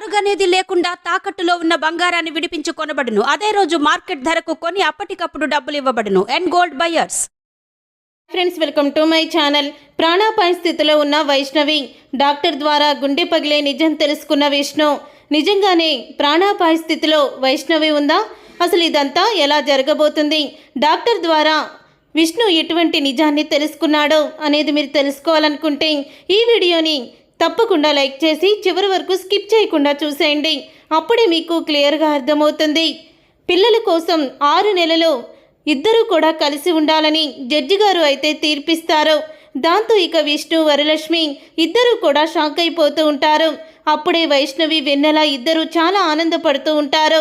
తరుగనేది లేకుండా తాకట్టులో ఉన్న బంగారాన్ని విడిపించి కొనబడును అదే రోజు మార్కెట్ ధరకు కొని అప్పటికప్పుడు డబ్బులు ఇవ్వబడును. And gold buyers friends welcome to my channel ప్రాణాపాయ స్థితిలో ఉన్న వైష్ణవి డాక్టర్ ద్వారా గుండె పగిలే నిజం తెలుసుకున్న విష్ణు. నిజంగానే ప్రాణాపాయ స్థితిలో వైష్ణవి ఉందా? అసలు ఇదంతా ఎలా జరగబోతుంది? డాక్టర్ ద్వారా విష్ణు ఎటువంటి నిజాన్ని తెలుసుకున్నాడో అనేది మీరు తెలుసుకోవాలనుకుంటే ఈ వీడియోని తప్పకుండా లైక్ చేసి చివరి వరకు స్కిప్ చేయకుండా చూసేయండి. అప్పుడే మీకు క్లియర్గా అర్థమవుతుంది. పిల్లల కోసం ఆరు నెలలు ఇద్దరూ కూడా కలిసి ఉండాలని జడ్జి గారు అయితే తీర్పిస్తారు. దాంతో ఇక విష్ణు వరలక్ష్మి ఇద్దరూ కూడా షాక్ అయిపోతూ ఉంటారు. అప్పుడే వైష్ణవి వెన్నెల ఇద్దరూ చాలా ఆనందపడుతూ ఉంటారు.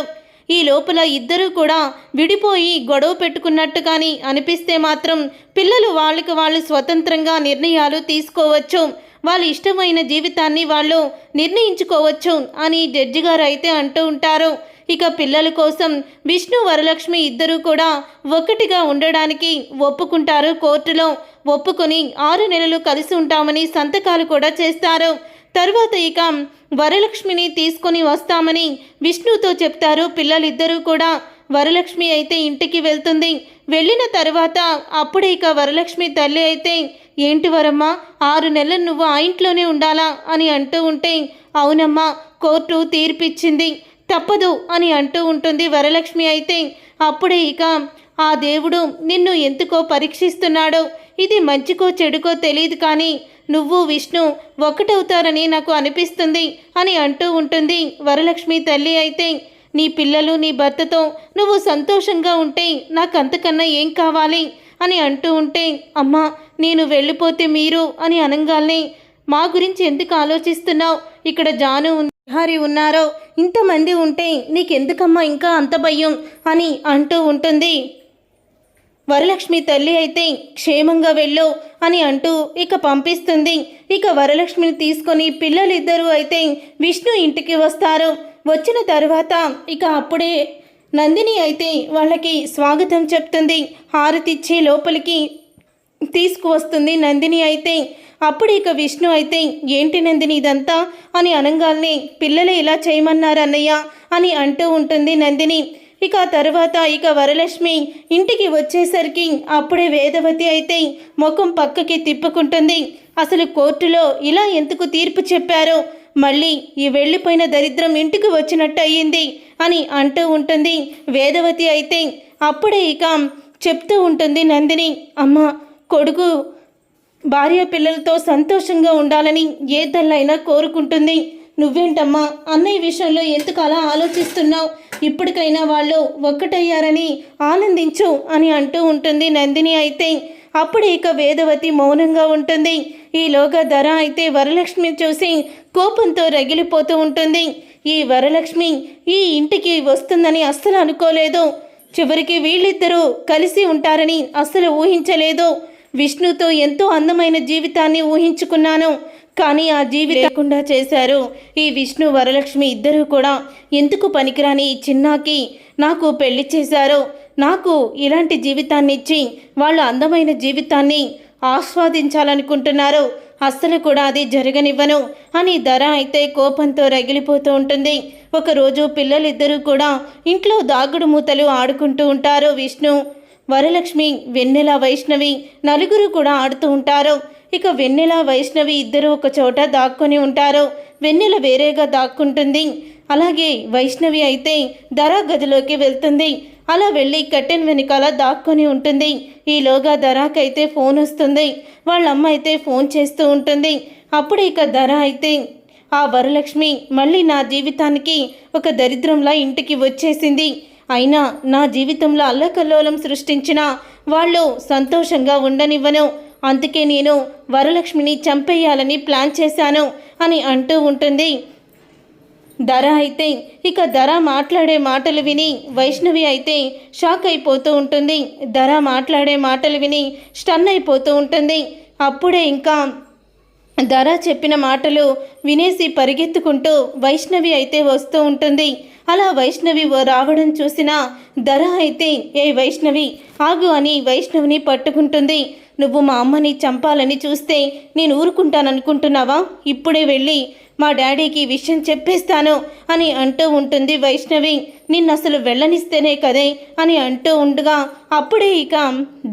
ఈ లోపల ఇద్దరూ కూడా విడిపోయి గొడవ పెట్టుకున్నట్టు కానీ అనిపిస్తే మాత్రం పిల్లలు వాళ్ళకి వాళ్ళు స్వతంత్రంగా నిర్ణయాలు తీసుకోవచ్చు. వాళ్ళ ఇష్టమైన జీవితాన్ని వాళ్ళు నిర్ణయించుకోవచ్చు అని జడ్జి గారు అయితే అంటూ ఉంటారు. ఇక పిల్లల కోసం విష్ణు వరలక్ష్మి ఇద్దరూ కూడా ఒక్కటిగా ఉండడానికి ఒప్పుకుంటారు. కోర్టులో ఒప్పుకొని ఆరు నెలలు కలిసి ఉంటామని సంతకాలు కూడా చేస్తారు. తర్వాత ఇక వరలక్ష్మిని తీసుకొని వస్తామని విష్ణుతో చెప్తారు. పిల్లలిద్దరూ కూడా వరలక్ష్మి అయితే ఇంటికి వెళ్తుంది. వెళ్ళిన తర్వాత అప్పుడే ఇక వరలక్ష్మి తల్లి అయితే ఏంటి వరమ్మా ఆరు నెలలు నువ్వు ఆ ఇంట్లోనే ఉండాలా? అని అంటూ ఉంటే అవునమ్మా కోర్టు తీర్పిచ్చింది. తప్పదు అని అంటూ ఉంటుంది వరలక్ష్మి అయితే. అప్పుడే ఇక ఆ దేవుడు నిన్ను ఎందుకో పరీక్షిస్తున్నాడో. ఇది మంచికో చెడుకో తెలియదు కానీ నువ్వు విష్ణు ఒకటవుతారని నాకు అనిపిస్తుంది అని అంటూ ఉంటుంది వరలక్ష్మి తల్లి అయితే. నీ పిల్లలు నీ భర్తతో నువ్వు సంతోషంగా ఉంటే నాకు అంతకన్నా ఏం కావాలి? అని అంటూ ఉంటే అమ్మా నేను వెళ్ళిపోతే మీరు అని అనగానే మా గురించి ఎందుకు ఆలోచిస్తున్నావు? ఇక్కడ జాను ఉంది హరి ఉన్నారో ఇంతమంది ఉంటే నీకెందుకమ్మా ఇంకా అంత భయం? అని అంటూ ఉంటుంది. వరలక్ష్మి తల్లి అయితే క్షేమంగా వెళ్ళు అని అంటూ ఇక పంపిస్తుంది. ఇక వరలక్ష్మిని తీసుకొని పిల్లలిద్దరూ అయితే విష్ణు ఇంటికి వస్తారు. వచ్చిన తర్వాత ఇక అప్పుడే నందిని అయితే వాళ్ళకి స్వాగతం చెప్తుంది. హారతిచ్చి లోపలికి తీసుకువస్తుంది నందిని అయితే. అప్పుడు ఇక విష్ణు అయితే ఏంటి నందిని ఇదంతా అని అనగాల్ని పిల్లలు ఇలా చేయమన్నారు అన్నయ్య అని అంటూ ఉంటుంది నందిని. ఇక తర్వాత ఇక వరలక్ష్మి ఇంటికి వచ్చేసరికి అప్పుడే వేదవతి అయితే ముఖం పక్కకి తిప్పుకుంటుంది. అసలు కోర్టులో ఇలా ఎందుకు తీర్పు చెప్పారో? మళ్ళీ ఈ వెళ్ళిపోయిన దరిద్రం ఇంటికి వచ్చినట్టు అయ్యింది అని అంటూ ఉంటుంది. వేదవతి అయితే అప్పుడే ఇక చెప్తూ ఉంటుంది నందిని అమ్మ కొడుకు భార్య పిల్లలతో సంతోషంగా ఉండాలని ఏ తల్లైనా కోరుకుంటుంది. నువ్వేంటమ్మా? అన్నయ్య విషయంలో ఎందుకు ఆలోచిస్తున్నావు? ఇప్పటికైనా వాళ్ళు ఒక్కటయ్యారని ఆనందించు అని అంటూ ఉంటుంది నందిని అయితే. అప్పుడు ఇక వేదవతి మౌనంగా ఉంటుంది. ఈలోగా ధర అయితే వరలక్ష్మి చూసి కోపంతో రగిలిపోతూ ఉంటుంది. ఈ వరలక్ష్మి ఈ ఇంటికి వస్తుందని అస్సలు అనుకోలేదు. చివరికి వీళ్ళిద్దరూ కలిసి ఉంటారని అస్సలు ఊహించలేదు. విష్ణుతో ఎంతో అందమైన జీవితాన్ని ఊహించుకున్నాను. కానీ ఆ జీవి లేకుండా చేశారు. ఈ విష్ణు వరలక్ష్మి ఇద్దరూ కూడా ఎందుకు పనికిరాని ఈ చిన్నాకి? నాకు పెళ్ళి చేశారో. నాకు ఇలాంటి జీవితాన్ని ఇచ్చి వాళ్ళు అందమైన జీవితాన్ని ఆస్వాదించాలనుకుంటున్నారు. అస్సలు కూడా అది జరగనివ్వను అని ధర అయితే కోపంతో రగిలిపోతూ ఉంటుంది. ఒకరోజు పిల్లలిద్దరూ కూడా ఇంట్లో దాగుడు మూతలు ఆడుకుంటూ ఉంటారు విష్ణు. వరలక్ష్మి వెన్నెల వైష్ణవి నలుగురు కూడా ఆడుతూ ఉంటారు. ఇక వెన్నెల వైష్ణవి ఇద్దరు ఒక చోట దాక్కుని ఉంటారు. వెన్నెల వేరేగా దాక్కుంటుంది. అలాగే వైష్ణవి అయితే ధర గదిలోకి వెళ్తుంది. అలా వెళ్ళి కట్టెన్ వెనకాల దాక్కొని ఉంటుంది. ఈలోగా ధరాకైతే ఫోన్ వస్తుంది. వాళ్ళ అమ్మ అయితే ఫోన్ చేస్తూ ఉంటుంది. అప్పుడు ఇక ధర అయితే ఆ వరలక్ష్మి మళ్ళీ నా జీవితానికి ఒక దరిద్రంలా ఇంటికి వచ్చేసింది. అయినా నా జీవితంలో అల్లకల్లోలం సృష్టించిన వాళ్ళు సంతోషంగా ఉండనివ్వను. అందుకే నేను వరలక్ష్మిని చంపేయాలని ప్లాన్ చేశాను అని అంటూ ఉంటుంది. ధర అయితే ఇక ధర మాట్లాడే మాటలు విని వైష్ణవి అయితే షాక్ అయిపోతూ ఉంటుంది. ధర మాట్లాడే మాటలు విని స్టన్ అయిపోతూ ఉంటుంది. అప్పుడే ఇంకా ధర చెప్పిన మాటలు వినేసి పరిగెత్తుకుంటూ వైష్ణవి అయితే వస్తూ ఉంటుంది. అలా వైష్ణవి రావడం చూసిన ధర అయితే ఏ వైష్ణవి? ఆగు అని వైష్ణవిని పట్టుకుంటుంది. నువ్వు మా అమ్మని చంపాలని చూస్తే నేను ఊరుకుంటాననుకుంటున్నావా? ఇప్పుడే వెళ్ళి మా డాడీకి విషయం చెప్పేస్తాను అని అంటూ ఉంటుంది వైష్ణవి. నిన్ను అసలు వెళ్ళనిస్తేనే కదే అని అంటూ ఉండగా అప్పుడే ఇక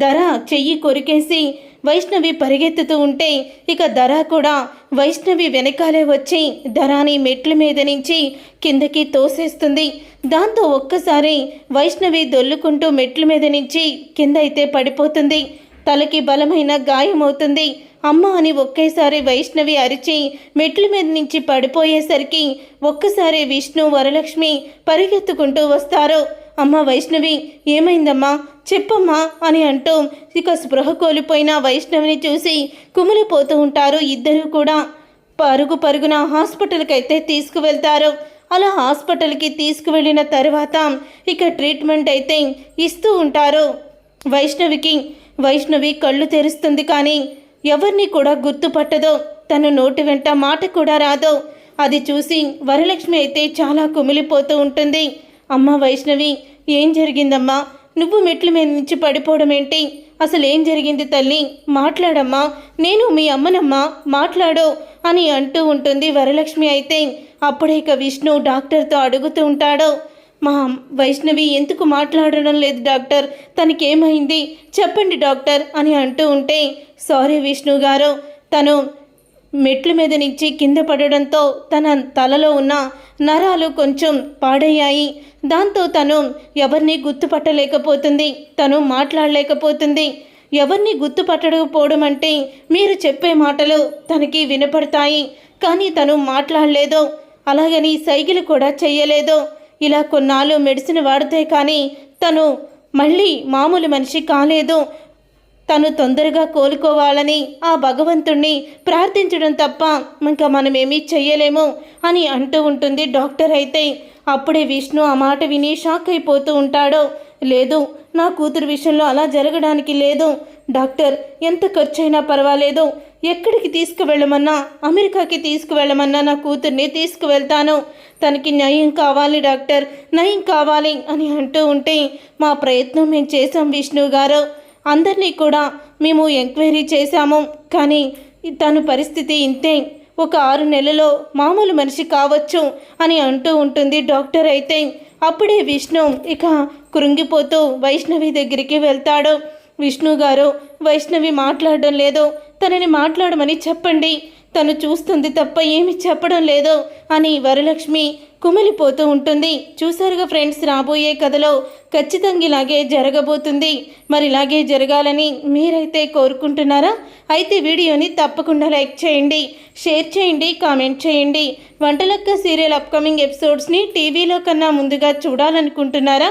ధర చెయ్యి కొరికేసి వైష్ణవి పరిగెత్తుతూ ఉంటే ఇక ధర కూడా వైష్ణవి వెనకాలే వచ్చి ధరాని మెట్ల మీద నుంచి కిందకి తోసేస్తుంది. దాంతో ఒక్కసారి వైష్ణవి దొల్లుకుంటూ మెట్ల మీద నుంచి కింద అయితే పడిపోతుంది. తలకి బలమైన గాయమవుతుంది. అమ్మ అని ఒకేసారి వైష్ణవి అరిచి మెట్ల మీద నుంచి పడిపోయేసరికి ఒక్కసారి విష్ణు వరలక్ష్మి పరిగెత్తుకుంటూ వస్తారు. అమ్మ వైష్ణవి ఏమైందమ్మా? చెప్పమ్మా అని అంటూ ఇక స్పృహ కోల్పోయిన వైష్ణవిని చూసి కుమిలిపోతూ ఉంటారు ఇద్దరూ కూడా. పరుగు పరుగున హాస్పిటల్కి అయితే తీసుకువెళ్తారు. అలా హాస్పిటల్కి తీసుకువెళ్ళిన తర్వాత ఇక ట్రీట్మెంట్ అయితే ఇస్తూ ఉంటారు. వైష్ణవికి వైష్ణవి కళ్ళు తెరుస్తుంది కానీ ఎవరిని కూడా గుర్తుపట్టదో. తన నోటి వెంట మాట కూడా రాదో. అది చూసి వరలక్ష్మి అయితే చాలా కుమిలిపోతూ ఉంటుంది. అమ్మ వైష్ణవి ఏం జరిగిందమ్మా? నువ్వు మెట్ల మీద నుంచి పడిపోవడం ఏంటి? అసలు ఏం జరిగింది తల్లి? మాట్లాడమ్మా. నేను మీ అమ్మనమ్మా. మాట్లాడు అని అంటూ ఉంటుంది వరలక్ష్మి అయితే. అప్పుడే ఇక విష్ణు డాక్టర్తో అడుగుతూ ఉంటాడు. మా వైష్ణవి ఎందుకు మాట్లాడడం లేదు డాక్టర్? తనకేమైంది? చెప్పండి డాక్టర్ అని అంటూ ఉంటే సారీ విష్ణు గారు. తను మెట్ల మీద నుంచి కింద పడడంతో తన తలలో ఉన్న నరాలు కొంచెం పాడయ్యాయి. దాంతో తను ఎవరిని గుర్తుపట్టలేకపోతుంది. తను మాట్లాడలేకపోతుంది. ఎవరిని గుర్తుపట్టకపోవడం అంటే మీరు చెప్పే మాటలు తనకి వినపడతాయి. కానీ తను మాట్లాడలేదు. అలాగని సైకిల్ కూడా చెయ్యలేదు. ఇలా కొన్నాళ్ళు మెడిసిన్ వాడితే కానీ తను మళ్ళీ మామూలు మనిషి కాలేదు. తను తొందరగా కోలుకోవాలని ఆ భగవంతుణ్ణి ప్రార్థించడం తప్ప ఇంకా మనమేమీ చెయ్యలేము అని అంటూ ఉంటుంది డాక్టర్. అయితే అప్పుడే విష్ణు ఆ మాట విని షాక్ అయిపోతూ ఉంటాడు. లేదు నా కూతురు విషయంలో అలా జరగడానికి లేదు. డాక్టర్ ఎంత ఖర్చైనా పర్వాలేదు. ఎక్కడికి తీసుకువెళ్ళమన్నా అమెరికాకి తీసుకువెళ్ళమన్నా నా కూతుర్ని తీసుకువెళ్తాను. తనకి న్యాయం కావాలి డాక్టర్ న్యాయం కావాలి అని అంటూ ఉంటే మా ప్రయత్నం మేము చేసాం విష్ణు గారు. అందరినీ కూడా మేము ఎంక్వైరీ చేశాము. కానీ తన పరిస్థితి ఇంతే. ఒక ఆరు నెలలో మామూలు మనిషి కావచ్చు అని అంటూ ఉంటుంది డాక్టర్ అయితే. అప్పుడే విష్ణు ఇక కృంగిపోతూ వైష్ణవి దగ్గరికి వెళ్తాడు. విష్ణు గారు వైష్ణవి మాట్లాడడం లేదు. తనని మాట్లాడమని చెప్పండి. తను చూస్తుంది తప్ప ఏమి చెప్పడం లేదు అని వరలక్ష్మి కుమిలిపోతూ ఉంటుంది. చూసారుగా ఫ్రెండ్స్ రాబోయే కథలో ఖచ్చితంగా ఇలాగే జరగబోతుంది. మరి ఇలాగే జరగాలని మీరైతే కోరుకుంటున్నారా? అయితే వీడియోని తప్పకుండా లైక్ చేయండి షేర్ చేయండి కామెంట్ చేయండి. వంటలక్క సీరియల్ అప్కమింగ్ ఎపిసోడ్స్ని టీవీలో కన్నా ముందుగా చూడాలనుకుంటున్నారా?